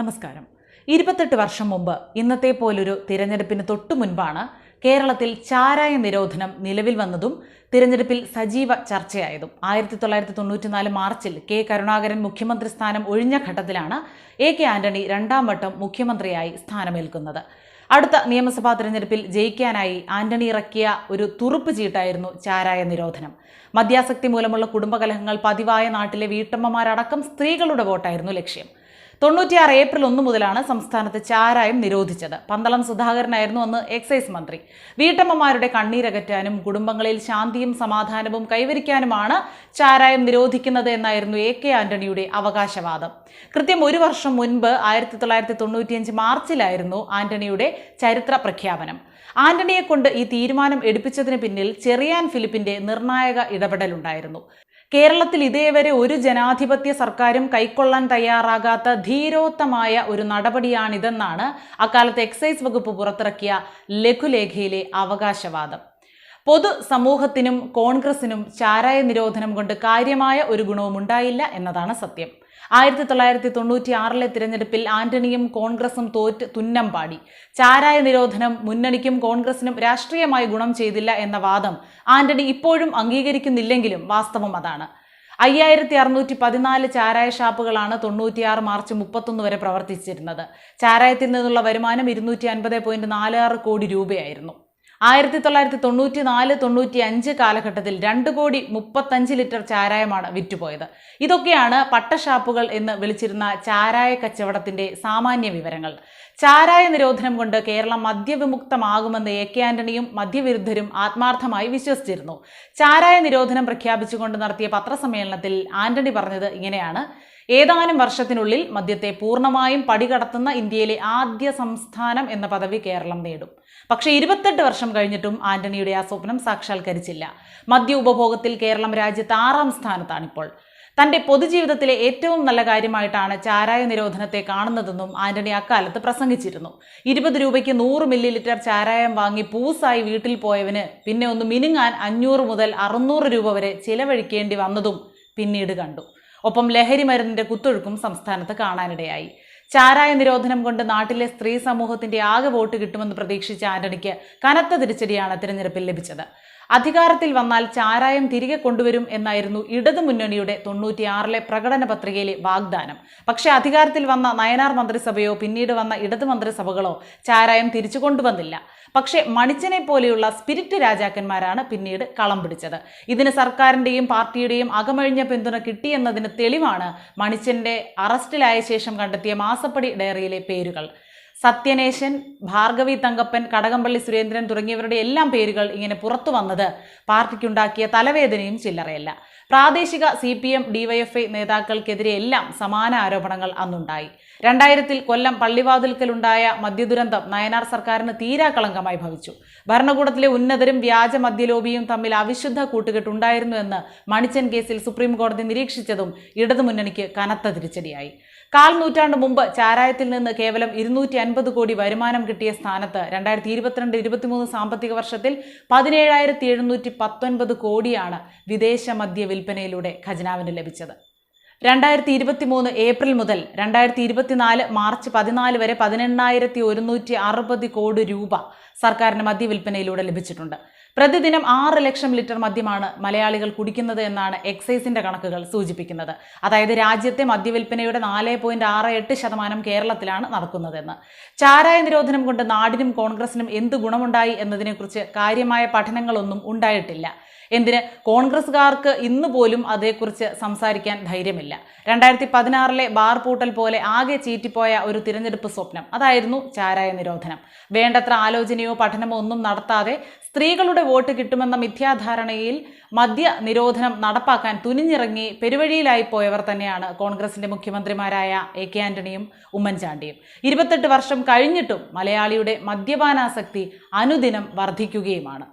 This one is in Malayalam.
നമസ്കാരം. ഇരുപത്തെട്ട് വർഷം മുമ്പ് ഇന്നത്തെ പോലൊരു തിരഞ്ഞെടുപ്പിന് തൊട്ടു മുൻപാണ് കേരളത്തിൽ ചാരായ നിരോധനം നിലവിൽ വന്നതും തിരഞ്ഞെടുപ്പിൽ സജീവ ചർച്ചയായതും. ആയിരത്തി തൊള്ളായിരത്തി തൊണ്ണൂറ്റിനാല് മാർച്ചിൽ കെ കരുണാകരൻ മുഖ്യമന്ത്രി സ്ഥാനം ഒഴിഞ്ഞ ഘട്ടത്തിലാണ് എ കെ ആന്റണി രണ്ടാം വട്ടം മുഖ്യമന്ത്രിയായി സ്ഥാനമേൽക്കുന്നത്. അടുത്ത നിയമസഭാ തിരഞ്ഞെടുപ്പിൽ ജയിക്കാനായി ആന്റണി ഇറക്കിയ ഒരു തുറുപ്പ് ചീട്ടായിരുന്നു ചാരായ നിരോധനം. മദ്യാസക്തി മൂലമുള്ള കുടുംബകലഹങ്ങൾ പതിവായ നാട്ടിലെ വീട്ടമ്മമാരടക്കം സ്ത്രീകളുടെ വോട്ടായിരുന്നു ലക്ഷ്യം. തൊണ്ണൂറ്റിയാറ് ഏപ്രിൽ ഒന്ന് മുതലാണ് സംസ്ഥാനത്ത് ചാരായം നിരോധിച്ചത്. പന്തളം സുധാകരനായിരുന്നു അന്ന് എക്സൈസ് മന്ത്രി. വീട്ടമ്മമാരുടെ കണ്ണീരകറ്റാനും കുടുംബങ്ങളിൽ ശാന്തിയും സമാധാനവും കൈവരിക്കാനുമാണ് ചാരായം നിരോധിക്കുന്നത് എന്നായിരുന്നു എ കെ ആന്റണിയുടെ അവകാശവാദം. കൃത്യം ഒരു വർഷം മുൻപ് ആയിരത്തി തൊള്ളായിരത്തി തൊണ്ണൂറ്റിയഞ്ച് മാർച്ചിലായിരുന്നു ആന്റണിയുടെ ചരിത്ര പ്രഖ്യാപനം. ആന്റണിയെ കൊണ്ട് ഈ തീരുമാനം എടുപ്പിച്ചതിന് പിന്നിൽ ചെറിയാൻ ഫിലിപ്പിന്റെ നിർണായക ഇടപെടലുണ്ടായിരുന്നു. കേരളത്തിൽ ഇതേവരെ ഒരു ജനാധിപത്യ സർക്കാരും കൈക്കൊള്ളാൻ തയ്യാറാകാത്ത ധീരോത്തമായ ഒരു നടപടിയാണിതെന്നാണ് അക്കാലത്ത് എക്സൈസ് വകുപ്പ് പുറത്തിറക്കിയ ലഘുലേഖയിലെ അവകാശവാദം. പൊതു സമൂഹത്തിനും കോൺഗ്രസിനും ചാരായ നിരോധനം കൊണ്ട് കാര്യമായ ഒരു ഗുണവും ഉണ്ടായില്ല എന്നതാണ് സത്യം. ആയിരത്തി തൊള്ളായിരത്തി തൊണ്ണൂറ്റി ആറിലെ തിരഞ്ഞെടുപ്പിൽ ആന്റണിയും കോൺഗ്രസും തോറ്റ് തുന്നം പാടി. ചാരായ നിരോധനം മുന്നണിക്കും കോൺഗ്രസിനും രാഷ്ട്രീയമായി ഗുണം ചെയ്തില്ല എന്ന വാദം ആന്റണി ഇപ്പോഴും അംഗീകരിക്കുന്നില്ലെങ്കിലും വാസ്തവം അതാണ്. അയ്യായിരത്തി അറുന്നൂറ്റി പതിനാല് ചാരായ ഷാപ്പുകളാണ് തൊണ്ണൂറ്റിയാറ് മാർച്ച് മുപ്പത്തൊന്ന് വരെ പ്രവർത്തിച്ചിരുന്നത്. ചാരായത്തിൽ നിന്നുള്ള വരുമാനം ഇരുന്നൂറ്റി അൻപത് പോയിന്റ് നാല് ആറ് കോടി രൂപയായിരുന്നു. ആയിരത്തി തൊള്ളായിരത്തി തൊണ്ണൂറ്റി നാല് തൊണ്ണൂറ്റി അഞ്ച് കാലഘട്ടത്തിൽ രണ്ട് കോടി മുപ്പത്തഞ്ച് ലിറ്റർ ചാരായമാണ് വിറ്റുപോയത്. ഇതൊക്കെയാണ് പട്ടഷാപ്പുകൾ എന്ന് വിളിച്ചിരുന്ന ചാരായ കച്ചവടത്തിന്റെ സാമാന്യ വിവരങ്ങൾ. ചാരായ നിരോധനം കൊണ്ട് കേരളം മദ്യവിമുക്തമാകുമെന്ന് എ കെ ആന്റണിയും മദ്യവിരുദ്ധരും ആത്മാർത്ഥമായി വിശ്വസിച്ചിരുന്നു. ചാരായ നിരോധനം പ്രഖ്യാപിച്ചുകൊണ്ട് നടത്തിയ പത്രസമ്മേളനത്തിൽ ആന്റണി പറഞ്ഞത് ഇങ്ങനെയാണ്. ഏതാനും വർഷത്തിനുള്ളിൽ മദ്യത്തെ പൂർണമായും പടികടത്തുന്ന ഇന്ത്യയിലെ ആദ്യ സംസ്ഥാനം എന്ന പദവി കേരളം നേടും. പക്ഷേ ഇരുപത്തെട്ട് വർഷം കഴിഞ്ഞിട്ടും ആന്റണിയുടെ ആ സ്വപ്നം സാക്ഷാത്കരിച്ചില്ല. മദ്യ ഉപഭോഗത്തിൽ കേരളം രാജ്യത്ത് ആറാം സ്ഥാനത്താണിപ്പോൾ. തന്റെ പൊതുജീവിതത്തിലെ ഏറ്റവും നല്ല കാര്യമായിട്ടാണ് ചാരായ നിരോധനത്തെ കാണുന്നതെന്നും ആന്റണി അക്കാലത്ത് പ്രസംഗിച്ചിരുന്നു. ഇരുപത് രൂപയ്ക്ക് നൂറ് മില്ലി ലിറ്റർ ചാരായം വാങ്ങി പൂസായി വീട്ടിൽ പോയവന് പിന്നെ ഒന്ന് മിനുങ്ങാൻ അഞ്ഞൂറ് മുതൽ അറുന്നൂറ് രൂപ വരെ ചിലവഴിക്കേണ്ടി വന്നതും പിന്നീട് കണ്ടു. ഒപ്പം ലഹരി മരുന്നിന്റെ കുത്തൊഴുക്കും സംസ്ഥാനത്ത് കാണാനിടയായി. ചാരായ നിരോധനം കൊണ്ട് നാട്ടിലെ സ്ത്രീ സമൂഹത്തിന്റെ ആകെ വോട്ട് കിട്ടുമെന്ന് പ്രതീക്ഷിച്ച ആന്റണിക്ക് കനത്ത തിരിച്ചടിയാണ് തിരഞ്ഞെടുപ്പിൽ ലഭിച്ചത്. അധികാരത്തിൽ വന്നാൽ ചാരായം തിരികെ കൊണ്ടുവരും എന്നായിരുന്നു ഇടതു മുന്നണിയുടെ തൊണ്ണൂറ്റിയാറിലെ പ്രകടന പത്രികയിലെ വാഗ്ദാനം. പക്ഷേ അധികാരത്തിൽ വന്ന നയനാർ മന്ത്രിസഭയോ പിന്നീട് വന്ന ഇടതു മന്ത്രിസഭകളോ ചാരായം തിരിച്ചു കൊണ്ടുവന്നില്ല. പക്ഷേ മണിച്ചനെ പോലെയുള്ള സ്പിരിറ്റ് രാജാക്കന്മാരാണ് പിന്നീട് കളം പിടിച്ചത്. ഇതിന് സർക്കാരിന്റെയും പാർട്ടിയുടെയും അകമഴിഞ്ഞ പിന്തുണ കിട്ടിയെന്നതിന് തെളിവാണ് മണിച്ചന്റെ അറസ്റ്റിലായ ശേഷം കണ്ടെത്തിയ മാസപ്പടി ഡയറിയിലെ പേരുകൾ. സത്യനേശൻ ഭാർഗവി തങ്കപ്പൻ കടകംപള്ളി സുരേന്ദ്രൻ തുടങ്ങിയവരുടെ എല്ലാം പേരുകൾ ഇങ്ങനെ പുറത്തു വന്നത് പാർട്ടിക്കുണ്ടാക്കിയ തലവേദനയും ചില്ലറയല്ല. പ്രാദേശിക സി പി എം ഡിവൈഎഫ്ഐ നേതാക്കൾക്കെതിരെ എല്ലാം സമാന ആരോപണങ്ങൾ അന്നുണ്ടായി. രണ്ടായിരത്തിൽ കൊല്ലം പള്ളിവാതിൽക്കലുണ്ടായ മദ്യദുരന്തം നയനാർ സർക്കാരിന് തീരാകളങ്കമായി ഭവിച്ചു. ഭരണകൂടത്തിലെ ഉന്നതരും വ്യാജ മദ്യലോബിയും തമ്മിൽ അവിശുദ്ധ കൂട്ടുകെട്ടുണ്ടായിരുന്നു എന്ന് മണിച്ചൻ കേസിൽ സുപ്രീം കോടതി നിരീക്ഷിച്ചതും ഇടതുമുന്നണിക്ക് കനത്ത തിരിച്ചടിയായി. കാൽ നൂറ്റാണ്ട് മുമ്പ് ചാരായത്തിൽ നിന്ന് കേവലം ഇരുന്നൂറ്റി അൻപത് കോടി വരുമാനം കിട്ടിയ സ്ഥാനത്ത് രണ്ടായിരത്തി ഇരുപത്തിരണ്ട് ഇരുപത്തിമൂന്ന് സാമ്പത്തിക വർഷത്തിൽ പതിനേഴായിരത്തി എഴുന്നൂറ്റി പത്തൊൻപത് കോടിയാണ് വിദേശ മദ്യ വിൽപ്പനയിലൂടെ ഖജനാവിന് ലഭിച്ചത്. രണ്ടായിരത്തി ഇരുപത്തി മൂന്ന് ഏപ്രിൽ മുതൽ രണ്ടായിരത്തി ഇരുപത്തിനാല് മാർച്ച് പതിനാല് വരെ പതിനെണ്ണായിരത്തി ഒരുന്നൂറ്റി അറുപത് കോടി രൂപ സർക്കാരിന് മദ്യവിൽപ്പനയിലൂടെ ലഭിച്ചിട്ടുണ്ട്. പ്രതിദിനം ആറ് ലക്ഷം ലിറ്റർ മദ്യമാണ് മലയാളികൾ കുടിക്കുന്നത് എന്നാണ് എക്സൈസിന്റെ കണക്കുകൾ സൂചിപ്പിക്കുന്നത്. അതായത് രാജ്യത്തെ മദ്യവിൽപ്പനയുടെ നാല് പോയിന്റ് ആറ് എട്ട് ശതമാനം കേരളത്തിലാണ് നടക്കുന്നതെന്ന്. ചാരായ നിരോധനം കൊണ്ട് നാടിനും കോൺഗ്രസിനും എന്ത് ഗുണമുണ്ടായി എന്നതിനെക്കുറിച്ച് കാര്യമായ പഠനങ്ങളൊന്നും ഉണ്ടായിട്ടില്ല. എന്തിന്? കോൺഗ്രസ്സുകാർക്ക് ഇന്ന് പോലും അതേക്കുറിച്ച് സംസാരിക്കാൻ ധൈര്യമില്ല. രണ്ടായിരത്തി പതിനാറിലെ ബാർ പൂട്ടൽ പോലെ ആകെ ചീറ്റിപ്പോയ ഒരു തിരഞ്ഞെടുപ്പ് സ്വപ്നം അതായിരുന്നു ചാരായ നിരോധനം. വേണ്ടത്ര ആലോചനയോ പഠനമോ ഒന്നും നടത്താതെ സ്ത്രീകളുടെ വോട്ട് കിട്ടുമെന്ന മിഥ്യാധാരണയിൽ മദ്യ നിരോധനം നടപ്പാക്കാൻ തുനിഞ്ഞിറങ്ങി പെരുവഴിയിലായി പോയവർ തന്നെയാണ് കോൺഗ്രസിന്റെ മുഖ്യമന്ത്രിമാരായ എ കെ ആന്റണിയും ഉമ്മൻചാണ്ടിയും. ഇരുപത്തെട്ട് വർഷം കഴിഞ്ഞിട്ടും മലയാളിയുടെ മദ്യപാനാസക്തി അനുദിനം വർദ്ധിക്കുകയുമാണ്.